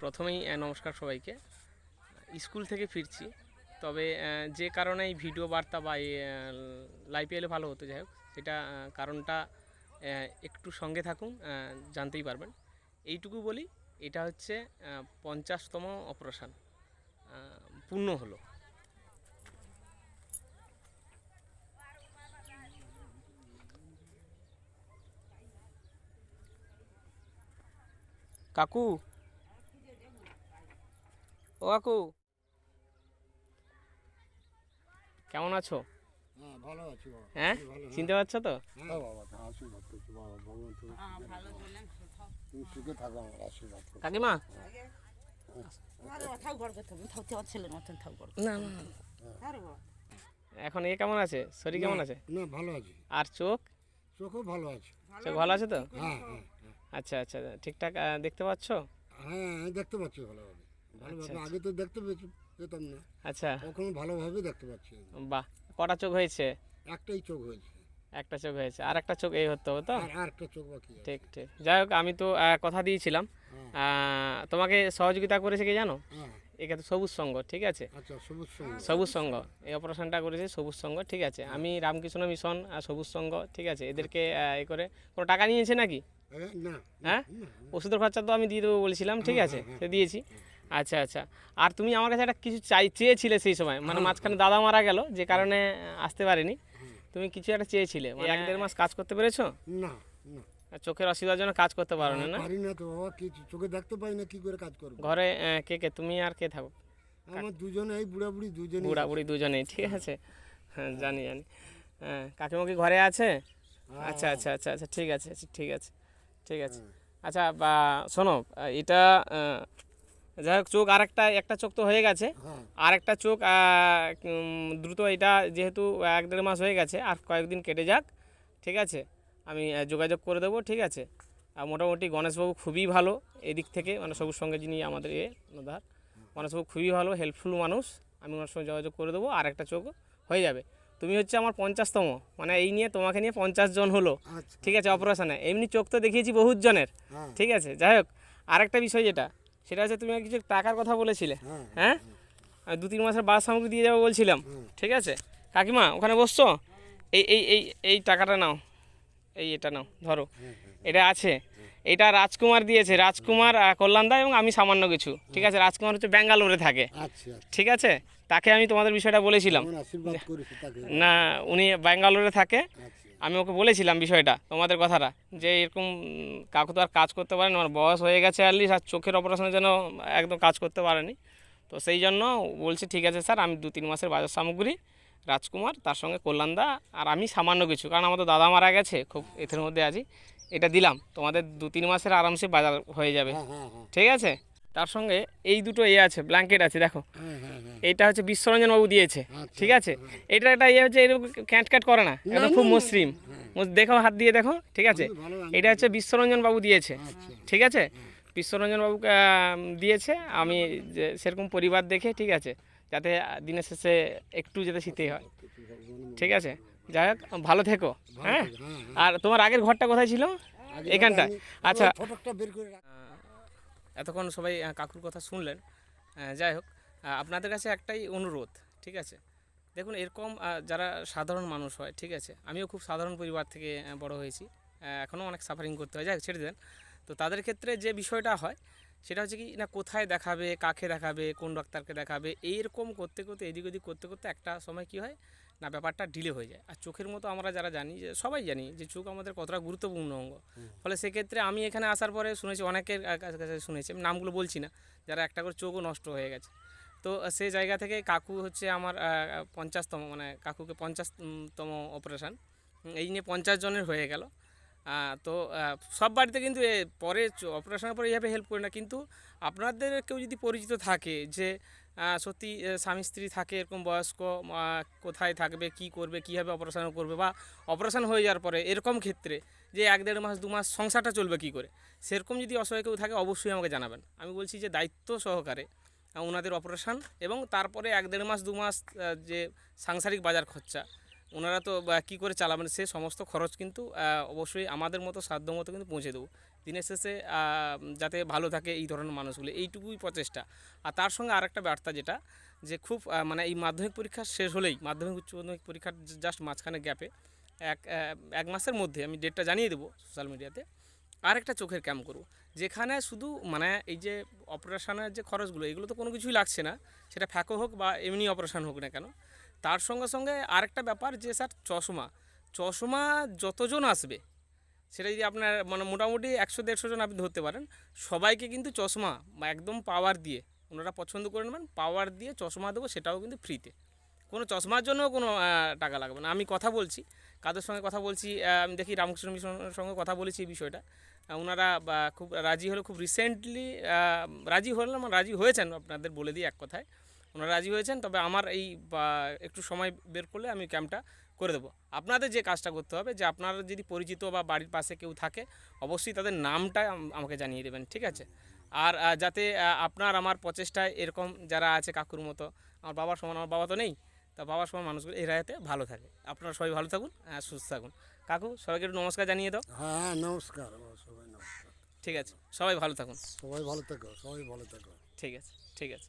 প্রথমেই নমস্কার সবাইকে। স্কুল থেকে ফিরছি, তবে যে কারণে এই ভিডিও বার্তা বা লাইভে এলে ভালো হতো যাই হোক সেটা কারণটা একটু সঙ্গে থাকুন জানতেই পারবেন। এইটুকু বলি, এটা হচ্ছে পঞ্চাশতম অপারেশন পূর্ণ হলো। কাকু ও কাকু। কেমন আছো? হ্যাঁ ভালো আছি বাবা। হ্যাঁ? চিনতে পারছ তো? হ্যাঁ। হ্যাঁ, কাকিমা? এখন এ কেমন আছে? শরীর কেমন আছে? না ভালো আছি। আর চোখ? চোখও ভালো আছে। চোখ ভালো আছে তো? হ্যাঁ। আচ্ছা আচ্ছা ঠিকঠাক দেখতে পাচ্ছ? হ্যাঁ দেখতে পাচ্ছি ভালোভাবে ভালোভাবে আচ্ছা। আগে তো দেখতে পেতাম না। আচ্ছা। এখন ভালোভাবে দেখতে পাচ্ছি বাহ কটা চোখ হয়েছে? একটাই চোখ হয়েছে। একটা চোখ হয়েছে। আর একটা চোখ এই হতে হবে তো? আর আর একটা চোখ বাকি ঠিক ঠিক। যাই হোক আমি তো কথা দিয়েছিলাম। হ্যাঁ। তোমাকে সহযোগিতা করেছে কি জানো? হ্যাঁ। একে তো সবুজ সঙ্গ ঠিক আছে? আচ্ছা সবুজ সঙ্গে। সংঘ এই অপারেশনটা করেছে সবুজ সংঘ ঠিক আছে। আমি রামকৃষ্ণ মিশন আর সবুজ সংঘ ঠিক আছে। এদেরকে এ করে কোনো টাকা নিয়েছে নাকি? না। হ্যাঁ? ওষুধের খরচা তো আমি দিয়ে দেবো বলেছিলাম ঠিক আছে? সে দিয়েছি। আচ্ছা আচ্ছা। আর তুমি আমার কাছে একটা কিছু চাই চেয়েছিলে সেই সময়। মানে মাঝখানে দাদা মারা গেল যে কারণে আসতে পারিনি। তুমি কিছু একটা চেয়েছিলে। মানে এক দেড় মাস কাজ করতে পেরেছ? না না। চোখের অসুবিধার জন্য কাজ করতে পারো না না পারি না তো বাবা কি চোখে দেখতে পাই না কি করে কাজ করব? ঘরে কে কে? তুমি আর কে থাকো? আমার দুজনে এই বুড়া বুড়ি দুজনে বুড়া বুড়ি দুজনেই ঠিক আছে। হ্যাঁ জানি জানি। হ্যাঁ কাকিমা কি ঘরে আছে? আচ্ছা আচ্ছা আচ্ছা আচ্ছা ঠিক আছে আচ্ছা, ঠিক আছে ঠিক আছে। আচ্ছা বা শোনো এটা যাই হোক চোখ আরেকটা একটা চোখ তো হয়ে গেছে। হ্যাঁ। আর একটা চোখ দ্রুত এটা যেহেতু এক দেড় মাস হয়ে গেছে আর কয়েকদিন কেটে যাক ঠিক আছে? আমি যোগাযোগ করে দেবো ঠিক আছে? আর মোটামুটি গণেশবাবু খুবই ভালো এদিক থেকে মানে সবুজ সঙ্গে যিনি আমাদের এ নদার গণেশবাবু খুবই ভালো হেল্পফুল মানুষ আমি ওনার সঙ্গে যোগাযোগ করে দেবো আর একটা চোখ হয়ে যাবে। তুমি হচ্ছে আমার পঞ্চাশতম মানে এই নিয়ে তোমাকে নিয়ে পঞ্চাশ জন হলো আচ্ছা। ঠিক আছে অপারেশনে। এমনি চোখ তো দেখিয়েছি বহুত জনের হ্যাঁ। ঠিক আছে? যাই হোক আরেকটা বিষয় যেটা সেটা হচ্ছে তুমি কিছু টাকার কথা বলেছিলে। হ্যাঁ হ্যাঁ দু তিন মাসের বাস সামগ্রী দিয়ে যাব বলছিলাম। ঠিক আছে? কাকিমা ওখানে বসছো? এই এই এই এই টাকাটা নাও। এই এটা নাও ধরো। এটা আছে। এটা রাজকুমার দিয়েছে রাজকুমার কল্যাণদা এবং আমি সামান্য কিছু। ঠিক আছে? রাজকুমার হচ্ছে ব্যাঙ্গালোরে থাকে। আচ্ছা ঠিক আছে? তাকে আমি তোমাদের বিষয়টা বলেছিলাম। না উনি ব্যাঙ্গালোরে থাকে। আচ্ছা। আমি ওকে বলেছিলাম বিষয়টা তোমাদের কথাটা যে এরকম কাকু তো আর কাজ করতে পারেনি আমার বয়স হয়ে গেছে অ্যাটলিস্ট আর চোখের অপারেশনের জন্য একদম কাজ করতে পারেনি। তো সেই জন্য বলছে ঠিক আছে স্যার আমি দু তিন মাসের বাজার সামগ্রী রাজকুমার তার সঙ্গে কল্যাণদা আর আমি সামান্য কিছু কারণ আমাদের দাদা মারা গেছে খুব এথের মধ্যে আছি এটা দিলাম তোমাদের দু তিন মাসের আরামসে বাজার হয়ে যাবে। হ্যাঁ হ্যাঁ হ্যাঁ। ঠিক আছে? তার সঙ্গে এই দুটো এ আছে ব্ল্যাঙ্কেট আছে দেখো। হ্যাঁ হ্যাঁ হ্যাঁ এইটা হচ্ছে বিশ্বরঞ্জন বাবু দিয়েছে আচ্ছা, ঠিক আছে? এটা একটা ইয়ে হচ্ছে এরকম ক্যাট ক্যাট করে না খুব মসৃণ। মস- দেখো হাত দিয়ে দেখো ঠিক আছে? এটা হচ্ছে বিশ্বরঞ্জন বাবু দিয়েছে আচ্ছা ঠিক আছে? বিশ্বরঞ্জন বাবুকে দিয়েছে আমি যে সেরকম পরিবার দেখে ঠিক আছে? যাতে দিনের শেষে একটু যাতে শীতে হয় ঠিক আছে? যাই হোক ভালো থেকো হ্যাঁ? হ্যাঁ আর তোমার আগের ঘরটা কোথায় ছিল? এখানটায়। আচ্ছা ফটোটা বের করে রাখ আহ, এতক্ষণ সবাই কাকুর কথা শুনলেন। যাই হোক আপনাদের কাছে একটাই অনুরোধ, ঠিক আছে? দেখুন, এরকম যারা সাধারণ মানুষ হয়, ঠিক আছে? আমিও খুব সাধারণ পরিবার থেকে বড় হয়েছি। এখনও অনেক সাফারিং করতে হয়। যাই ছেড়ে দেন তো তাদের ক্ষেত্রে যে বিষয়টা হয়, সেটা হচ্ছে কি, না, কোথায় দেখাবে, কাকে দেখাবে, কোন ডাক্তারকে দেখাবে, এইরকম করতে করতে, এদিক ওদিক করতে করতে একটা সময় কি হয় না ব্যাপারটা ডিলে হয়ে যায়। আর চোখের মতো আমরা যারা জানি যে সবাই জানি যে চোখ আমাদের কতটা গুরুত্বপূর্ণ অঙ্গ। ফলে সেক্ষেত্রে আমি এখানে আসার পরে শুনেছি অনেকের কাছে শুনেছি আমি নামগুলো বলছি না যারা একটা করে চোখও নষ্ট হয়ে গেছে। তো সেই জায়গা থেকে কাকু হচ্ছে আমার পঞ্চাশতম মানে কাকুকে পঞ্চাশতম অপারেশান এই নিয়ে পঞ্চাশ জনের হয়ে গেল। তো সব বাড়িতে কিন্তু এ পরে অপারেশনের পরে এইভাবে হেল্প করে না। কিন্তু আপনাদের কেউ যদি পরিচিত থাকে যে সত্যি স্বামী স্ত্রী থাকে, এরকম বয়স্ক কোথায় থাকবে, কি করবে, কীভাবে অপারেশন করবে বা অপারেশন হয়ে যাওয়ার পরে এরকম ক্ষেত্রে যে এক দেড় মাস, দু মাস সংসারটা চলবে কী করে? সেরকম যদি অসহায় কেউ থাকে, অবশ্যই আমাকে জানাবেন। আমি বলছি যে দায়িত্ব সহকারে ওনাদের অপারেশন এবং তারপরে এক দেড় মাস, দু মাস যে সাংসারিক বাজার খরচা, ওনারা তো কী করে চালাবেন, সে সমস্ত খরচ কিন্তু অবশ্যই আমাদের মতো সাধ্য মতো কিন্তু পৌঁছে দেবো। দিনের শেষে যাতে ভালো থাকে এই ধরনের মানুষগুলো। এইটুকুই প্রচেষ্টা। আর তার সঙ্গে আর একটা বার্তা যেটা, যে খুব মানে এই মাধ্যমিক পরীক্ষা শেষ হলেই, মাধ্যমিক, উচ্চ মাধ্যমিক পরীক্ষার জাস্ট মাঝখানে গ্যাপে এক এক মাসের মধ্যে আমি ডেটটা জানিয়ে দেবো সোশ্যাল মিডিয়াতে আরেকটা চোখের ক্যাম্প করব। যেখানে শুধু মানে এই যে অপারেশনের যে খরচগুলো, এগুলো তো কোনো কিছুই লাগছে না। সেটা ফ্যাকো হোক বা এমনি অপারেশন হোক না কেন। তার সঙ্গে সঙ্গে আরেকটা ব্যাপার যে, স্যার, চশমা। চশমা যতজন আসবে সেটা যদি আপনার মানে মোটামুটি একশো, দেড়শো জন আপনি ধরতে পারেন, সবাইকে কিন্তু চশমা বা একদম পাওয়ার দিয়ে, ওনারা পছন্দ করে নেবেন পাওয়ার দিয়ে চশমা দেবো, সেটাও কিন্তু ফ্রিতে কোনো চশমার জন্যও কোনো টাকা লাগবে না। আমি কথা বলছি, কাদের সঙ্গে কথা বলছি আমি দেখি রামকৃষ্ণ মিশনের সঙ্গে কথা বলেছি এই বিষয়টা। ওনারা খুব রাজি হলে, খুব রিসেন্টলি রাজি হলেন মানে রাজি হয়েছেন, আপনাদের বলে দিই এক কথায়। ওনারা রাজি হয়েছেন, তবে আমার এই একটু সময় বের করলে আমি ক্যাম্পটা করে দেবো। আপনাদের যে কাজটা করতে হবে যে আপনার যদি পরিচিত বা বাড়ির পাশে কেউ থাকে অবশ্যই তাদের নামটা আমাকে জানিয়ে দেবেন ঠিক আছে? আর যাতে আপনার আমার প্রচেষ্টায় এরকম যারা আছে কাকুর মতো আমার বাবার সমান আমার বাবা তো নেই তা বাবার সমান মানুষগুলো এরা যাতে ভালো থাকে। আপনারা সবাই ভালো থাকুন হ্যাঁ সুস্থ থাকুন। কাকু সবাইকে একটু নমস্কার জানিয়ে দাও। হ্যাঁ হ্যাঁ নমস্কার সবাই নমস্কার। ঠিক আছে সবাই ভালো থাকুন। সবাই ভালো থেকো সবাই ভালো থেকো। ঠিক আছে ঠিক আছে।